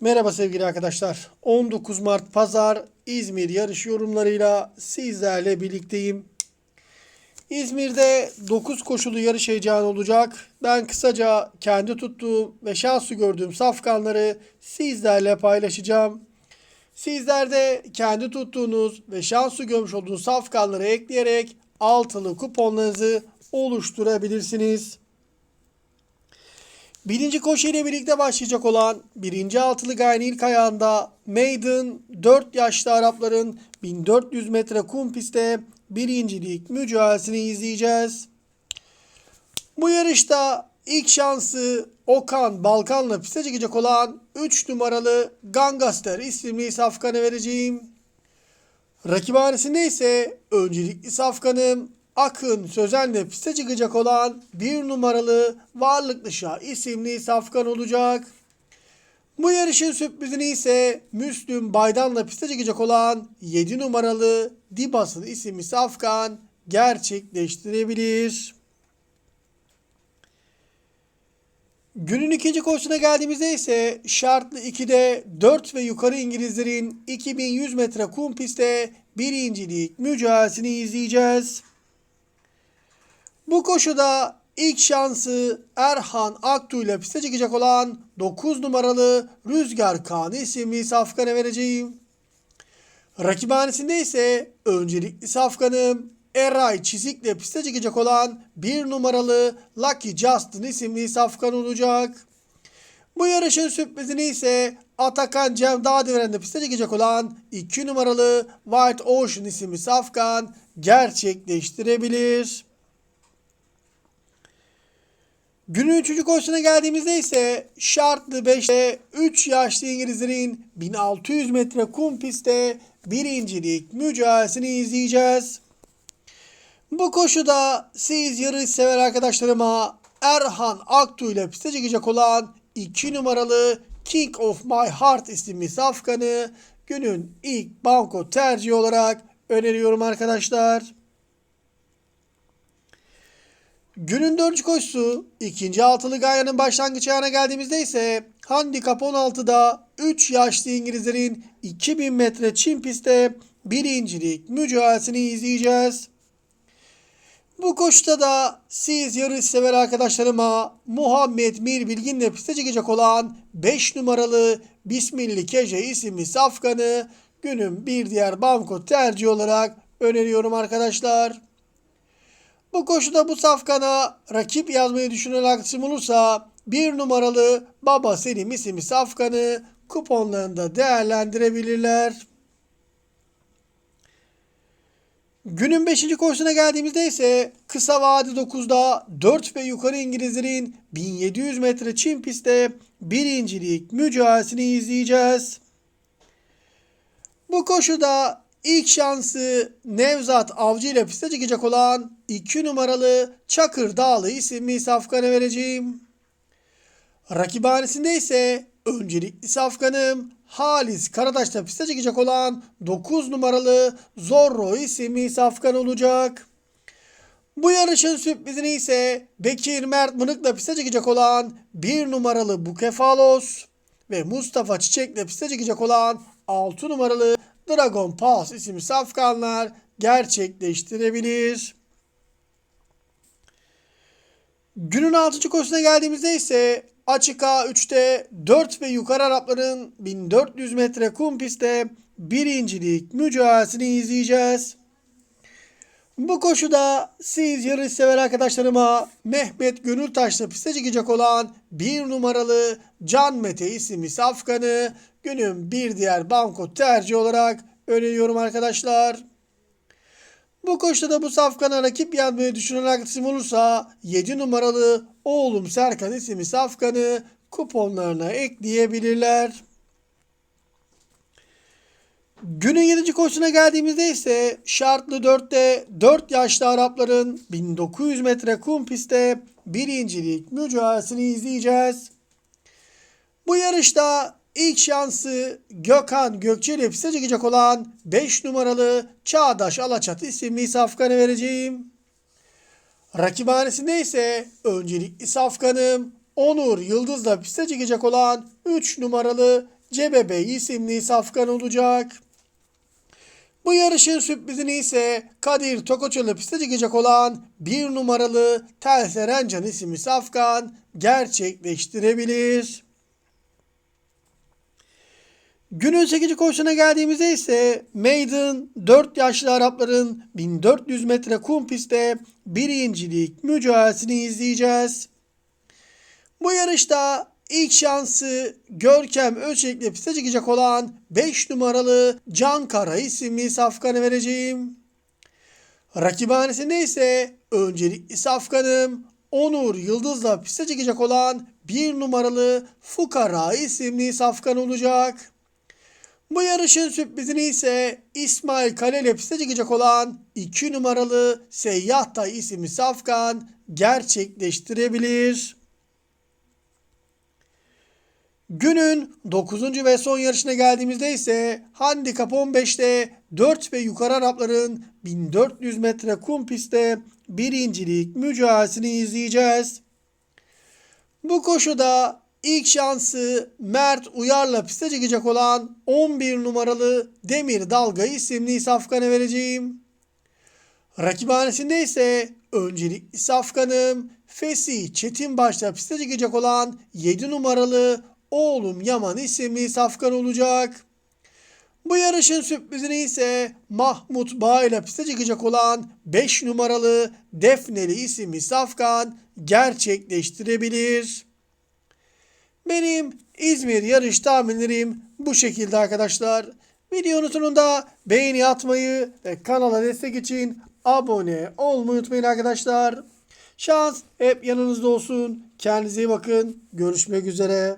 Merhaba sevgili arkadaşlar. 19 Mart Pazar İzmir yarış yorumlarıyla sizlerle birlikteyim. İzmir'de 9 koşulu yarış heyecanı olacak. Ben kısaca kendi tuttuğum ve şanslı gördüğüm safkanları sizlerle paylaşacağım. Sizler de kendi tuttuğunuz ve şanslı görmüş olduğunuz safkanları ekleyerek altılı kuponlarınızı oluşturabilirsiniz. Birinci koşu ile birlikte başlayacak olan birinci altılı gayen ilk ayağında Maiden 4 yaşlı Arapların 1400 metre kum pistte birincilik mücadelesini izleyeceğiz. Bu yarışta ilk şansı Okan Balkan'la piste çekecek olan 3 numaralı Gangaster isimli safkanı vereceğim. Rakibhanesinde ise öncelikli safkanım Akın Sözen'le piste çıkacak olan bir numaralı Varlıklı Şah isimli safkan olacak. Bu yarışın sürprizini ise Müslüm Baydan'la piste çıkacak olan 7 numaralı Dibas'ın isimli safkan gerçekleştirebilir. Günün ikinci koşusuna geldiğimizde ise şartlı 2'de 4 ve yukarı İngilizlerin 2100 metre kum pistte birincilik mücadelesini izleyeceğiz. Bu koşuda ilk şansı Erhan Aktu ile piste çıkacak olan 9 numaralı Rüzgar Kaan isimli safkana vereceğim. Rakibhanesinde ise öncelikli safkanım Eray Çizik'le piste çıkacak olan 1 numaralı Lucky Justin isimli safkan olacak. Bu yarışın sürprizini ise Atakan Cem Dağdeviren'de piste çıkacak olan 2 numaralı White Ocean isimli safkan gerçekleştirebilir. Günün üçüncü koşusuna geldiğimizde ise şartlı 5'te 3 yaşlı İngilizlerin 1600 metre kum pistte birincilik mücadelesini izleyeceğiz. Bu koşuda siz yarış sever arkadaşlarıma Erhan Aktu ile piste çıkacak olan 2 numaralı King of My Heart isimli safkanı günün ilk banko tercihi olarak öneriyorum arkadaşlar. Günün dördüncü koşusu ikinci altılı gayanın başlangıç ayağına geldiğimizde ise handikap 16'da 3 yaşlı İngilizlerin 2000 metre çim pistte birincilik mücadelesini izleyeceğiz. Bu koşuda da siz yarış sever arkadaşlarıma Muhammed Mir Bilgin'le piste çıkacak olan 5 numaralı Bismilli Kece isimli safkanı günün bir diğer banko tercih olarak öneriyorum arkadaşlar. Bu koşuda bu safkana rakip yazmayı düşünen arkadaşım olursa bir numaralı Baba Selim isimli safkanı kuponlarında değerlendirebilirler. Günün 5. koşusuna geldiğimizde ise kısa vade 9'da 4 ve yukarı İngilizlerin 1700 metre çim pistte birincilik mücadelesini izleyeceğiz. Bu koşuda ilk şansı Nevzat Avcı ile piste çıkacak olan 2 numaralı Çakır Dağlı isimli safkanı vereceğim. Rakibhanesinde ise öncelikli safkanım Halis Karadaş'ta piste çıkacak olan 9 numaralı Zorro isimli safkan olacak. Bu yarışın sürprizini ise Bekir Mert Mınık'la piste çıkacak olan 1 numaralı Bukefalos ve Mustafa Çiçek'le piste çıkacak olan 6 numaralı Dragon Pass isimli safkanlar gerçekleştirebilir. Günün 6. koşusuna geldiğimizde ise açık A3'te 4 ve yukarı Arapların 1400 metre kum pistte birincilik mücadelesini izleyeceğiz. Bu koşuda siz yarış sever arkadaşlarıma Mehmet Gönültaş'la piste çıkacak olan bir numaralı Can Mete isimli safkanı günün bir diğer banko tercih olarak öneriyorum arkadaşlar. Bu koşuda da bu safkana rakip yazmayı düşünen arkadaşım olursa 7 numaralı oğlum Serkan isimli safkanı kuponlarına ekleyebilirler. Günün 7. koşusuna geldiğimizde ise şartlı 4'te 4 yaşlı Arapların 1900 metre kum pistte birincilik mücadelesini izleyeceğiz. Bu yarışta ilk şansı Gökhan Gökçe ile piste çıkacak olan 5 numaralı Çağdaş Alaçat isimli safkanı vereceğim. Rakibhanesinde ise öncelikli safkanım Onur Yıldız'la piste çıkacak olan 3 numaralı Cebebe isimli safkan olacak. Bu yarışın sürprizini ise Kadir Tokoçalı piste çıkacak olan bir numaralı Telserencan isimli safkan gerçekleştirebilir. Günün 8. koşusuna geldiğimizde ise Maiden 4 yaşlı Arapların 1400 metre kum pistte birincilik mücadelesini izleyeceğiz. Bu yarışta ilk şansı Görkem Ölçek'le piste çıkacak olan 5 numaralı Can Kara isimli safkanı vereceğim. Rakibhanesinde ise öncelikli safkanım Onur Yıldız'la piste çıkacak olan 1 numaralı Fukara isimli safkan olacak. Bu yarışın sürprizini ise İsmail Kale ile piste çıkacak olan 2 numaralı Seyyah isimli safkan gerçekleştirebilir. Günün 9. ve son yarışına geldiğimizde ise Handikap 15'te 4 ve yukarı Arapların 1400 metre kum pistte birincilik mücadelesini izleyeceğiz. Bu koşuda ilk şansı Mert Uyar'la piste çıkacak olan 11 numaralı Demir Dalga isimli safkanı vereceğim. Rakibhanesinde ise öncelikli safkanım Fesi Çetinbaş'la piste çıkacak olan 7 numaralı Oğlum Yaman isimli safkan olacak. Bu yarışın sürprizini ise Mahmut Bağ ile piste çıkacak olan 5 numaralı Defneli isimli safkan gerçekleştirebilir. Benim İzmir yarış tahminlerim bu şekilde arkadaşlar. Videonun sonunda beğeni atmayı ve kanala destek için abone olmayı unutmayın arkadaşlar. Şans hep yanınızda olsun. Kendinize iyi bakın. Görüşmek üzere.